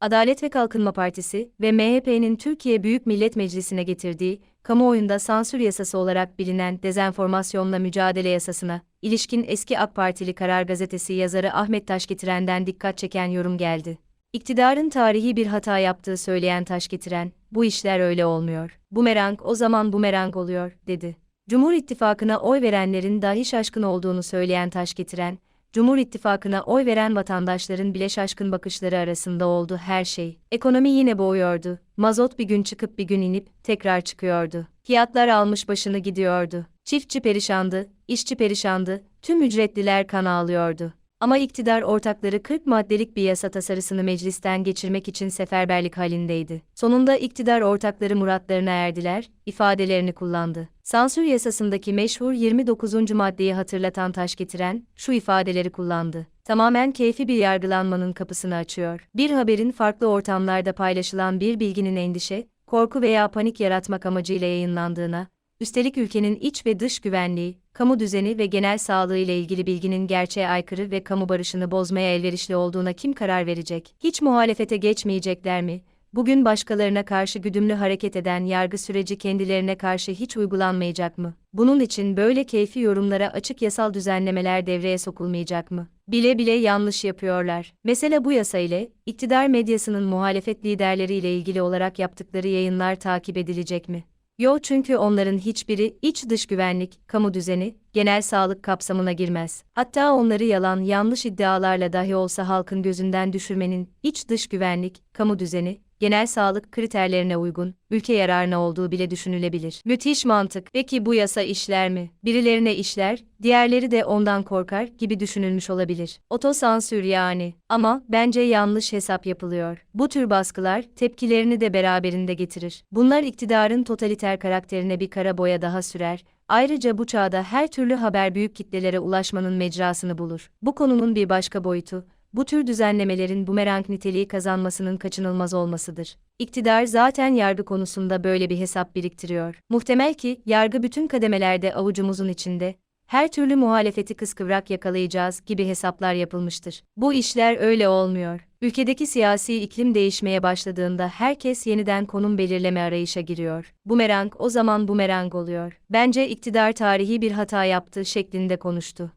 Adalet ve Kalkınma Partisi ve MHP'nin Türkiye Büyük Millet Meclisi'ne getirdiği, kamuoyunda sansür yasası olarak bilinen dezenformasyonla mücadele yasasına, ilişkin eski AK Partili Karar Gazetesi yazarı Ahmet Taşgetiren'den dikkat çeken yorum geldi. İktidarın tarihi bir hata yaptığı söyleyen Taşgetiren, bu işler öyle olmuyor. Bumerang o zaman bumerang oluyor, dedi. Cumhur İttifakı'na oy verenlerin dahi şaşkın olduğunu söyleyen Taşgetiren, Cumhur İttifakı'na oy veren vatandaşların bile şaşkın bakışları arasında oldu her şey. Ekonomi yine boğuyordu. Mazot bir gün çıkıp bir gün inip tekrar çıkıyordu. Fiyatlar almış başını gidiyordu. Çiftçi perişandı, işçi perişandı, tüm ücretliler kan ağlıyordu. Ama iktidar ortakları 40 maddelik bir yasa tasarısını meclisten geçirmek için seferberlik halindeydi. Sonunda iktidar ortakları muratlarına erdiler, ifadelerini kullandı. Sansür yasasındaki meşhur 29. maddeyi hatırlatan taş getiren, şu ifadeleri kullandı. Tamamen keyfi bir yargılanmanın kapısını açıyor. Bir haberin farklı ortamlarda paylaşılan bir bilginin endişe, korku veya panik yaratmak amacıyla yayınlandığına, üstelik ülkenin iç ve dış güvenliği, kamu düzeni ve genel sağlığı ile ilgili bilginin gerçeğe aykırı ve kamu barışını bozmaya elverişli olduğuna kim karar verecek? Hiç muhalefete geçmeyecekler mi? Bugün başkalarına karşı güdümlü hareket eden yargı süreci kendilerine karşı hiç uygulanmayacak mı? Bunun için böyle keyfi yorumlara açık yasal düzenlemeler devreye sokulmayacak mı? Bile bile yanlış yapıyorlar. Mesela bu yasa ile, iktidar medyasının muhalefet liderleriyle ilgili olarak yaptıkları yayınlar takip edilecek mi? Yo çünkü onların hiçbiri iç dış güvenlik, kamu düzeni, genel sağlık kapsamına girmez. Hatta onları yalan, yanlış iddialarla dahi olsa halkın gözünden düşürmenin iç dış güvenlik, kamu düzeni, genel sağlık kriterlerine uygun, ülke yararına olduğu bile düşünülebilir. Müthiş mantık. Peki bu yasa işler mi? Birilerine işler, diğerleri de ondan korkar gibi düşünülmüş olabilir. Otosansür yani. Ama bence yanlış hesap yapılıyor. Bu tür baskılar tepkilerini de beraberinde getirir. Bunlar iktidarın totaliter karakterine bir kara boya daha sürer. Ayrıca bu çağda her türlü haber büyük kitlelere ulaşmanın mecrasını bulur. Bu konunun bir başka boyutu, bu tür düzenlemelerin bumerang niteliği kazanmasının kaçınılmaz olmasıdır. İktidar zaten yargı konusunda böyle bir hesap biriktiriyor. Muhtemel ki yargı bütün kademelerde avucumuzun içinde, her türlü muhalefeti kıskıvrak yakalayacağız gibi hesaplar yapılmıştır. Bu işler öyle olmuyor. Ülkedeki siyasi iklim değişmeye başladığında herkes yeniden konum belirleme arayışa giriyor. Bumerang o zaman bumerang oluyor. Bence iktidar tarihi bir hata yaptı şeklinde konuştu.